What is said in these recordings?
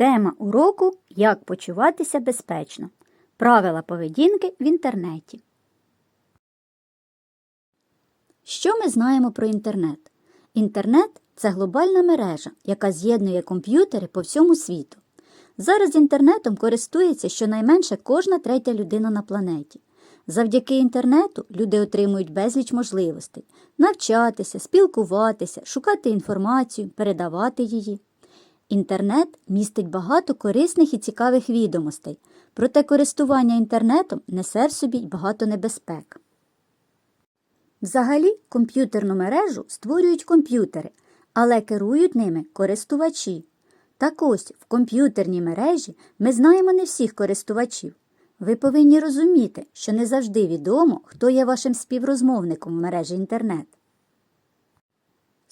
Тема уроку Як почуватися безпечно. Правила поведінки в інтернеті. Що ми знаємо про інтернет? Інтернет це глобальна мережа, яка з'єднує комп'ютери по всьому світу. Зараз інтернетом користується щонайменше кожна третя людина на планеті. Завдяки інтернету люди отримують безліч можливостей навчатися, спілкуватися, шукати інформацію, передавати її. Інтернет містить багато корисних і цікавих відомостей, проте користування інтернетом несе в собі багато небезпек. Взагалі, комп'ютерну мережу створюють комп'ютери, але керують ними користувачі. Так ось в комп'ютерній мережі ми знаємо не всіх користувачів. Ви повинні розуміти, що не завжди відомо, хто є вашим співрозмовником в мережі інтернет.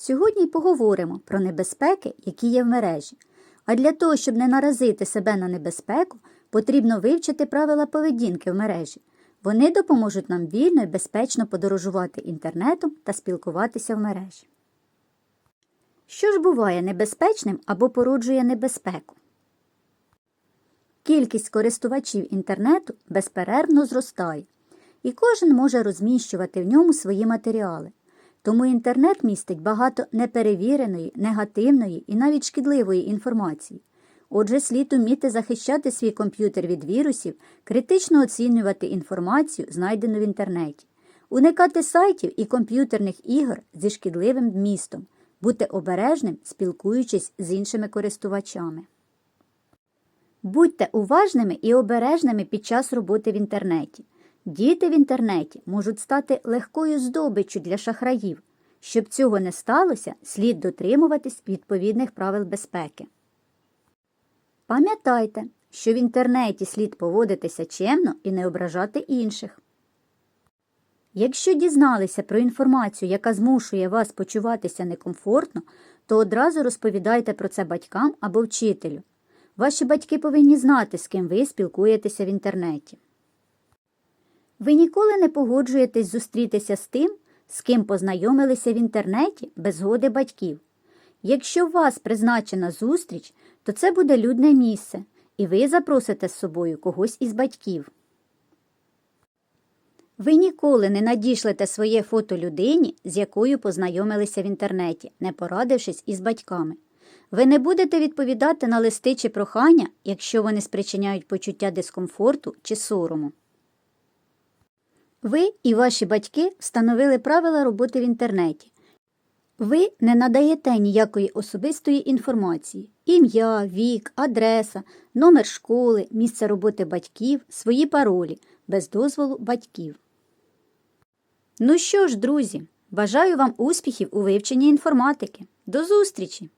Сьогодні й поговоримо про небезпеки, які є в мережі. А для того, щоб не наразити себе на небезпеку, потрібно вивчити правила поведінки в мережі. Вони допоможуть нам вільно і безпечно подорожувати інтернетом та спілкуватися в мережі. Що ж буває небезпечним або породжує небезпеку? Кількість користувачів інтернету безперервно зростає, і кожен може розміщувати в ньому свої матеріали. Тому інтернет містить багато неперевіреної, негативної і навіть шкідливої інформації. Отже, слід уміти захищати свій комп'ютер від вірусів, критично оцінювати інформацію, знайдену в інтернеті, уникати сайтів і комп'ютерних ігор зі шкідливим вмістом, бути обережним, спілкуючись з іншими користувачами. Будьте уважними і обережними під час роботи в інтернеті. Діти в інтернеті можуть стати легкою здобиччю для шахраїв. Щоб цього не сталося, слід дотримуватись відповідних правил безпеки. Пам'ятайте, що в інтернеті слід поводитися чемно і не ображати інших. Якщо дізналися про інформацію, яка змушує вас почуватися некомфортно, то одразу розповідайте про це батькам або вчителю. Ваші батьки повинні знати, з ким ви спілкуєтеся в інтернеті. Ви ніколи не погоджуєтесь зустрітися з тим, з ким познайомилися в інтернеті без згоди батьків. Якщо у вас призначена зустріч, то це буде людне місце, і ви запросите з собою когось із батьків. Ви ніколи не надішлете своє фото людині, з якою познайомилися в інтернеті, не порадившись із батьками. Ви не будете відповідати на листи чи прохання, якщо вони спричиняють почуття дискомфорту чи сорому. Ви і ваші батьки встановили правила роботи в інтернеті. Ви не надаєте ніякої особистої інформації ім'я, вік, адреса, номер школи, місце роботи батьків, свої паролі без дозволу батьків. Ну що ж, друзі, бажаю вам успіхів у вивченні інформатики. До зустрічі!